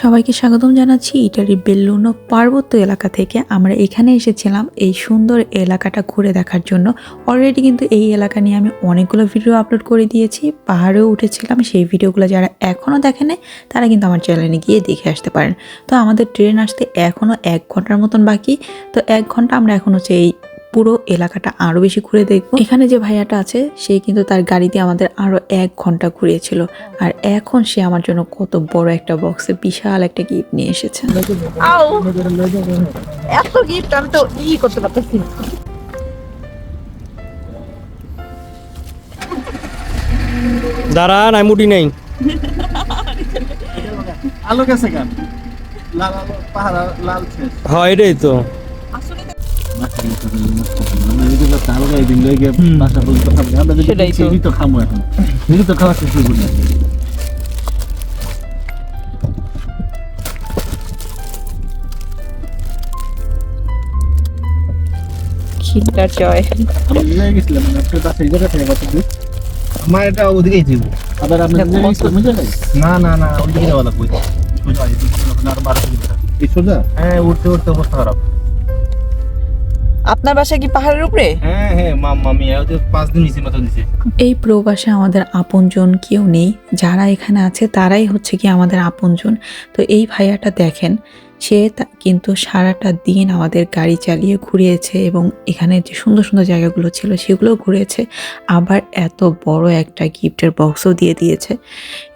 সবাইকে স্বাগতম জানাচ্ছি ইটালির বেল্লুনো পার্বত্য এলাকা থেকে। আমরা এখানে এসেছিলাম এই সুন্দর এলাকাটা ঘুরে দেখার জন্য। অলরেডি কিন্তু এই এলাকা নিয়ে আমি অনেকগুলো ভিডিও আপলোড করে দিয়েছি। পাহাড়েও উঠেছিলাম। সেই ভিডিওগুলো যারা এখনও দেখেনি তারা কিন্তু আমার চ্যানেলে গিয়ে দেখে আসতে পারেন। তো আমাদের ট্রেন আসতে এখনও এক ঘণ্টার মতন বাকি। তো এক ঘণ্টা আমরা এখন হচ্ছে এই পুরো এলাকাটা আরও বেশি ঘুরে দেখব। এখানে যে ভাইয়াটা আছে সে কিন্তু তার গাড়ি দিয়ে আমাদের আরও এক ঘণ্টা ঘুরিয়েছিল। আর এখন সে আমার জন্য কত বড় একটা বক্সে বিশাল একটা গিফট নিয়ে এসেছে। এত গিফট আমি তো ই করতে পারতেছি দাঁড়ান আমি মুটি নেই। আলো গেছে কেন? লাল আলো পাহাড় লাল হয় এটাই তো। জয়। গেছিলাম আপনার জায়গা থেকে কত দূর আমার এটা ওদিকেই দিব আবার আপনি? না না না ওইদিকে যাওয়া লাগবে। সোজা? হ্যাঁ উঠতে উঠতে অবস্থা খারাপ। আপনার বাসা কি পাহাড়ের উপরে? হ্যাঁ হ্যাঁ মাম মামি ওদের পাঁচ দিন নিচে মতো দিছে। এই প্রবাসে আমাদের আপনজন কেউ নেই। যারা এখানে আছে তারাই হচ্ছে কি আমাদের আপনজন। তো এই ভাইয়াটা দেখেন সে কিন্তু সারাটা দিন আমাদের গাড়ি চালিয়ে ঘুরিয়েছে এবং এখানে যে সুন্দর সুন্দর জায়গাগুলো ছিল সেগুলো ঘুরেছে আবার এত বড় একটা গিফটের বক্সও দিয়ে দিয়েছে।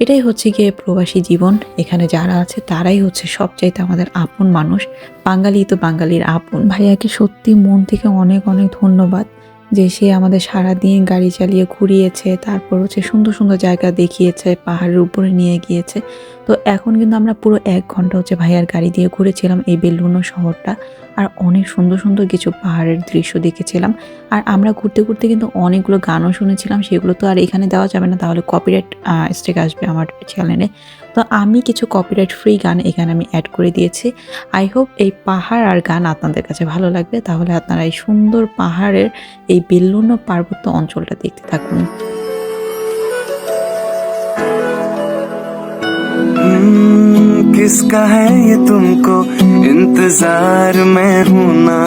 এটাই হচ্ছে গিয়ে প্রবাসী জীবন। এখানে যারা আছে তারাই হচ্ছে সবচাইতে আমাদের আপন মানুষ। বাঙালি তো বাঙালির আপন। ভাইয়াকে সত্যি মন থেকে অনেক অনেক ধন্যবাদ। যে সে আমাদের সারা দিন গাড়ি চালিয়ে ঘুরিয়েছে, তারপর হচ্ছে সুন্দর সুন্দর জায়গা দেখিয়েছে, পাহাড়ের উপরে নিয়ে গিয়েছে। তো এখন কিন্তু আমরা পুরো এক ঘণ্টা হচ্ছে ভাইয়ার গাড়ি দিয়ে ঘুরেছিলাম এই বেলুনো শহরটা। আর অনেক সুন্দর সুন্দর কিছু পাহাড়ের দৃশ্য দেখেছিলাম। আর আমরা ঘুরতে ঘুরতে কিন্তু অনেকগুলো গানও শুনেছিলাম, সেগুলো তো আর এখানে দেওয়া যাবে না, তাহলে কপিরাইট স্টেক আসবে আমার চ্যানেলে তো আমি কিছু কপিরাইট ফ্রি গান এখানে আমি অ্যাড করে দিয়েছি। আই হোপ এই পাহাড় আর গান আপনাদের কাছে ভালো লাগবে, তাহলে আপনারা এই সুন্দর পাহাড়ের এই বেল্লুনো পার্বত্য অঞ্চলটা দেখতে থাকুন। किसका है ये तुमको इंतज़ार में हूँ ना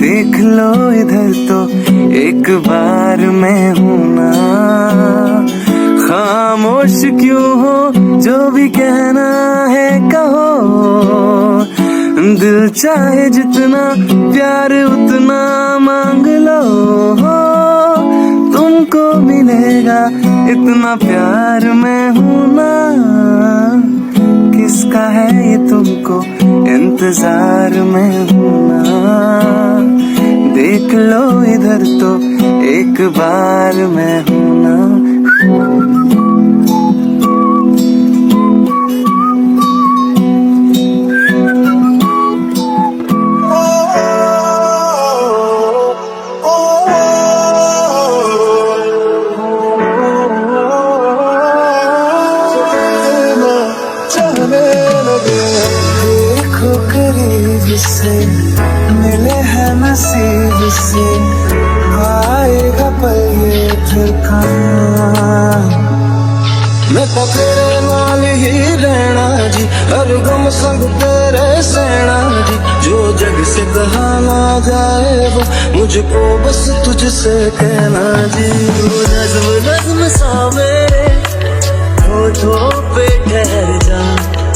देख लो इधर तो एक बार मैं हूँ ना खामोश क्यों हो? जो भी कहना है कहो। दिल चाहे जितना प्यार उतना मांग लो। तुमको मिलेगा इतना प्यार मैं हूँ ना किसका है ये तुमको इंतज़ार में हूँ ना देख लो इधर तो एक बार मैं हूँ ना गम संग तेरे सहना जी जो जग से कहा ना जाए वो मुझको बस तुझसे कहना जी। तू नज्म नज्म सा मेरे होठों पे ठहर जा।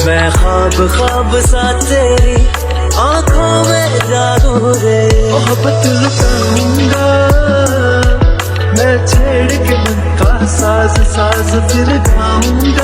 मैं ख्वाब ख्वाब सा तेरी आँखों में जागो रे। मोहब्बत लुटाऊँगा मैं छेड़ के मन का साज साज फिर गाऊँगा।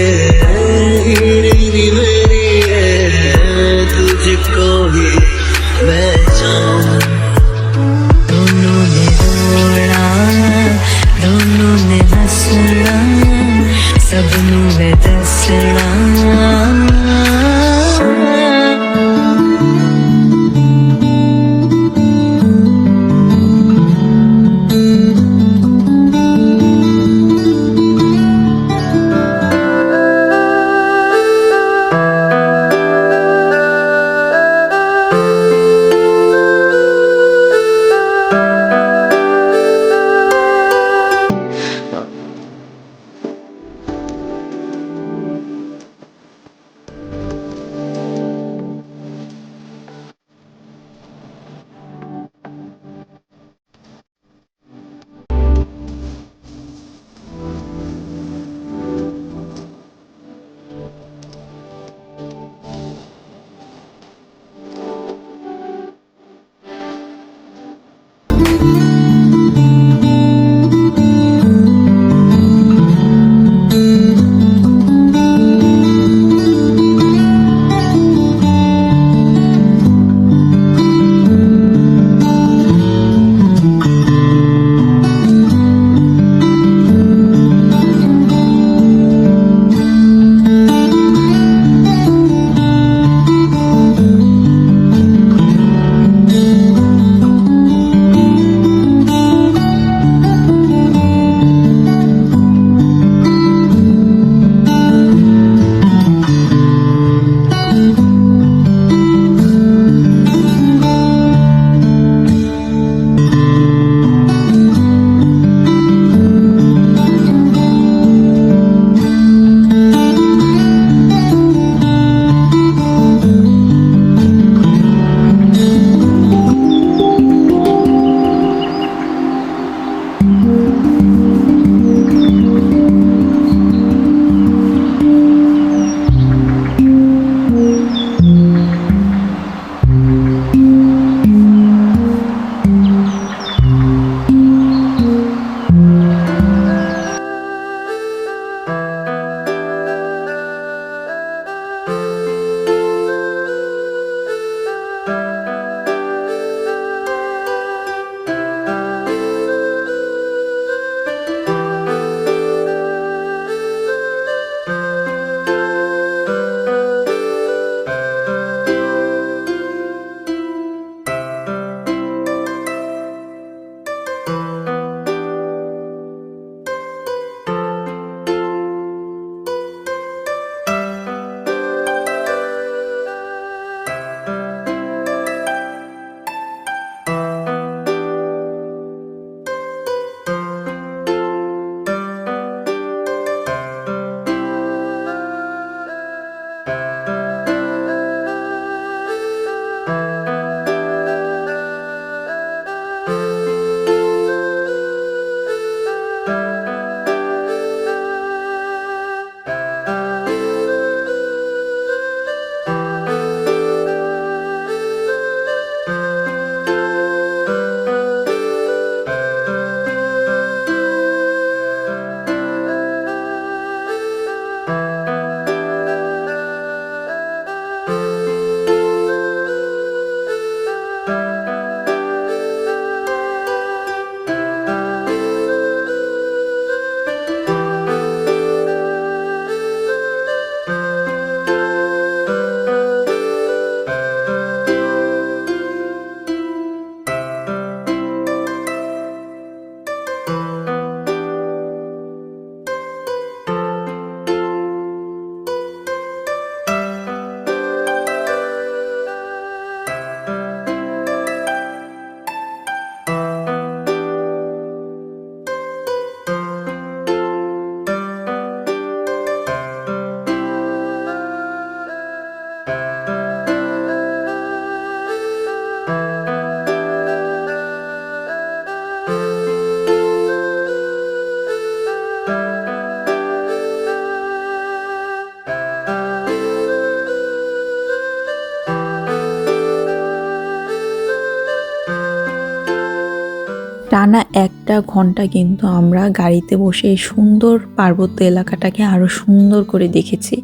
টানা একটা ঘণ্টা কিন্তু আমরা গাড়িতে বসে এই সুন্দর পার্বত্য এলাকাটাকে আরও সুন্দর করে দেখেছি।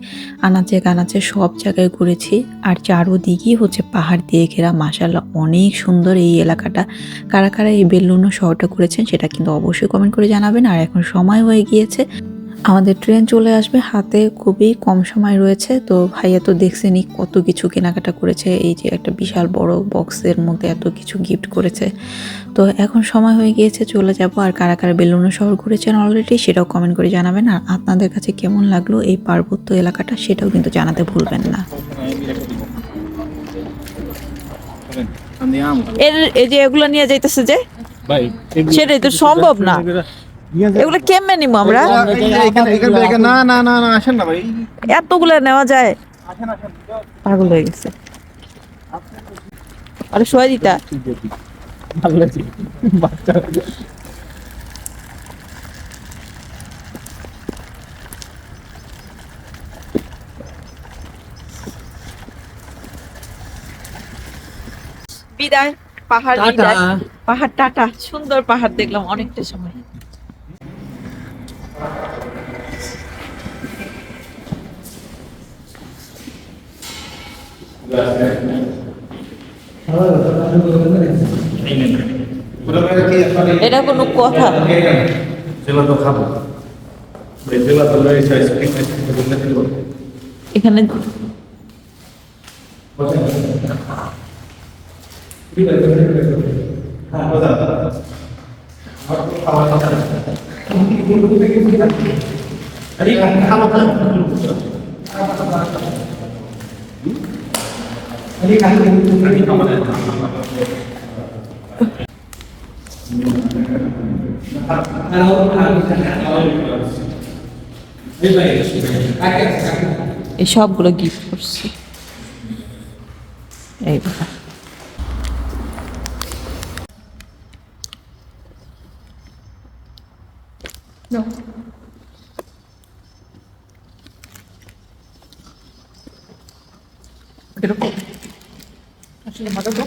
আনাচে কানাচে সব জায়গায় ঘুরেছি আর চারোদিকই হচ্ছে পাহাড় দিয়ে ঘেরা। মাসাল্লাহ অনেক সুন্দর এই এলাকাটা। কারা কারা এই বেলুনো শহরটা করেছেন সেটা কিন্তু অবশ্যই কমেন্ট করে জানাবেন। আর এখন সময় হয়ে গিয়েছে। আমাদের ট্রেন চলে আসবে হাতে খুবই কম সময় রয়েছে। তো ভাইয়া তো দেখছেনই কত কিছু কেনাকাটা করেছে এই যে একটা বিশাল বড় বক্সের মধ্যে এত কিছু গিফট করেছে। তো এখন সময় হয়ে গিয়েছে চলে যাব। আর কারা কারা বেলুনো শহর ঘুরেছেন অলরেডি সেটাও কমেন্ট করে জানাবেন। আর আপনাদের কাছে কেমন লাগল এই পার্বত্য এলাকাটা সেটাও কিন্তু জানাতে ভুলবেন না। এর এই যে এগুলো নিয়ে যাইতেছে যে ভাই সেটাই তো সম্ভব না। এগুলো কেমনে নিবো আমরা? না না না না আসেন না ভাই। এতগুলো নেওয়া যায়? পাগল হয়ে গেছে। আরে শোয়া দিতা। ভালো লাগছে। বাচ্চা বিদায়। পাহাড় পাহাড় টাটা। সুন্দর পাহাড় দেখলাম অনেকটা সময়। এটা কোনো কথা খাব Gelato লয়ে চাই এখানে এই সবগুলো গিফট করছি। এই বাবা।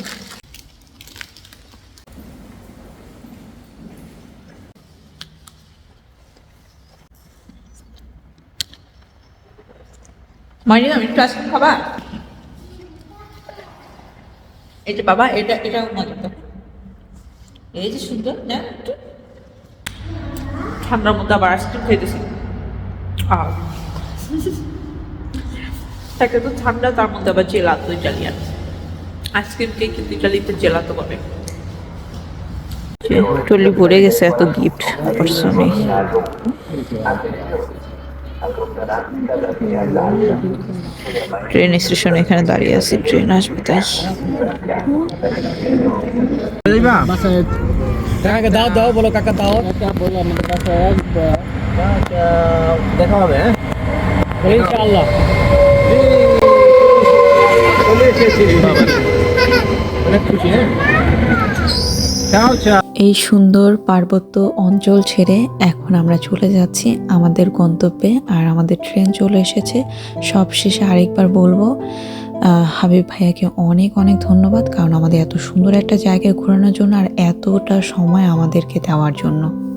মারিনা একটু আইসক্রিম খাবা এই যে বাবা এটা এটা মজা তো এই যে সুন্দর না একটু ঠান্ডার মধ্যে আবার আইসক্রিম খাইতেছি। আহ। তাকে তো ঠান্ডা তার মধ্যে আবার জেলাতো ইটালিয়ান আইসক্রিম কে কিন্তু ইটালিতে জেলাতো করে টলি ভরে গেছে এত গিফট পার্সনে ট্রেন স্টেশন এখানে দাঁড়িয়ে আছি ট্রেন আসবে তাই। কাকাকে দাও দাও বলো কাকা দাও। দেখা হবে হ্যাঁ? ইনশাআল্লাহ। অনেক খুশি হ্যাঁ? চাও চাও। এই সুন্দর পার্বত্য অঞ্চল ছেড়ে এখন আমরা চলে যাচ্ছি আমাদের গন্তব্যে আর আমাদের ট্রেন চলে এসেছে। সব শেষে আরেকবার বলব হাবিব ভাইয়াকে অনেক অনেক ধন্যবাদ, কারণ আমাদের এত সুন্দর একটা জায়গায় ঘোরানোর জন্য আর এতটা সময় আমাদেরকে দেওয়ার জন্য।